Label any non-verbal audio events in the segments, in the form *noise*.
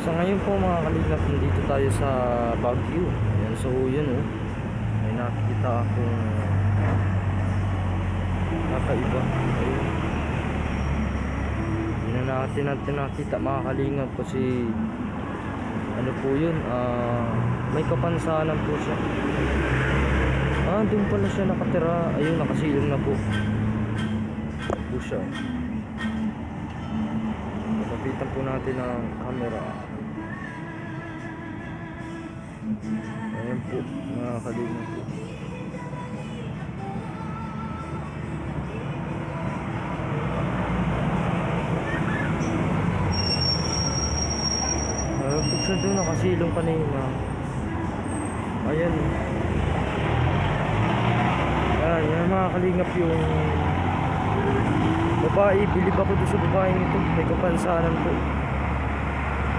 Sa ngayon po mga kalingap, nandito tayo sa Baguio. Ayan, so yun oh. May nakikita akong kakaiba. Ayun. Hindi na natin natin nakita mga kalingap kasi ano po yun, ah, may kapansanan po siya. Ah, doon pala siya nakatira. Ayun, nakasilong na po. Po siya. Lapitan po natin ang camera. Ayan po, mga kalingap po. Po siya doon, nakasilong kanina. Ayan. Ayan, yan mga kalingap yung babae. Bilib ako doon sa babaeng ito. May kapansanan po.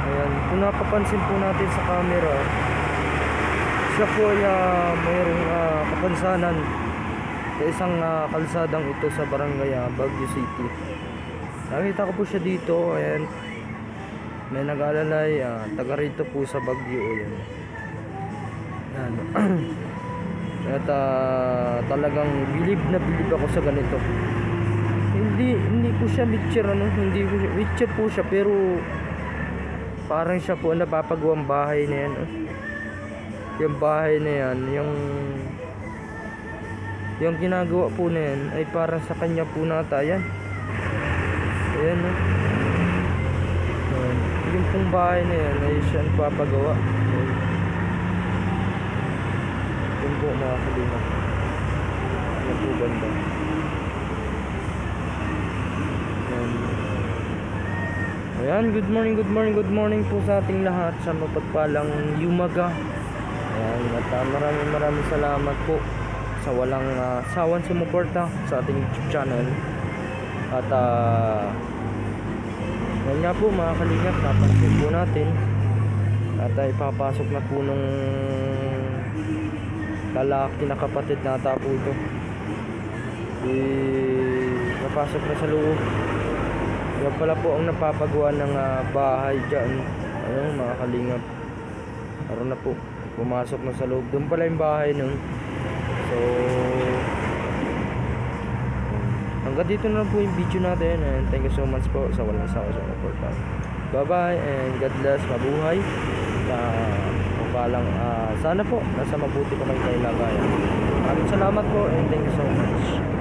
Ayan. Kung napapansin po natin sa camera, siya po ay ah, mayroong ah, kapansanan sa isang ah, kalsadang ito sa barangay ah, Baguio City. Nakita ko po siya dito. Ayan. May nag-alalay. ah, taga rito po sa Baguio. Ayan. Ayan. *clears throat* At ah, talagang bilib na bilib ako sa ganito. Hindi hindi po siya witcher ano, hindi po siya, witcher po siya pero parang siya po ang napapagawang bahay na yan. oh. Yung bahay na yan, yung yung ginagawa po na yan ay parang sa kanya po nata yan. Ayan no. Ayan. Yung pong bahay na yan ay siya papagawa. Ayan. Yun po mga kalima. Yan po banda. Ayan. Ayan, good morning, good morning, good morning po sa ating lahat sa mapagpalang yumaga. Ayan, at ah, maraming maraming salamat po sa walang uh, sawan sumuporta sa ating YouTube channel. At ah, yan nga po mga kalingap, napansin po natin at ay papasok na po nung lalaki na kapatid nata po ito. Eh, napasok na sa loob. Yan pala po ang napapagawa ng ah, bahay dyan. Ayun mga kalingap. Meron na po. Pumasok na sa loob. Doon pala yung bahay nun. So, hanggang dito na po yung video natin. And thank you so much po sa walang sawa sa support. Bye bye and God bless. Mabuhay. Sa palang ah, sana po nasa mabuti pa kayo kalagayan. Maraming salamat po and thank you so much.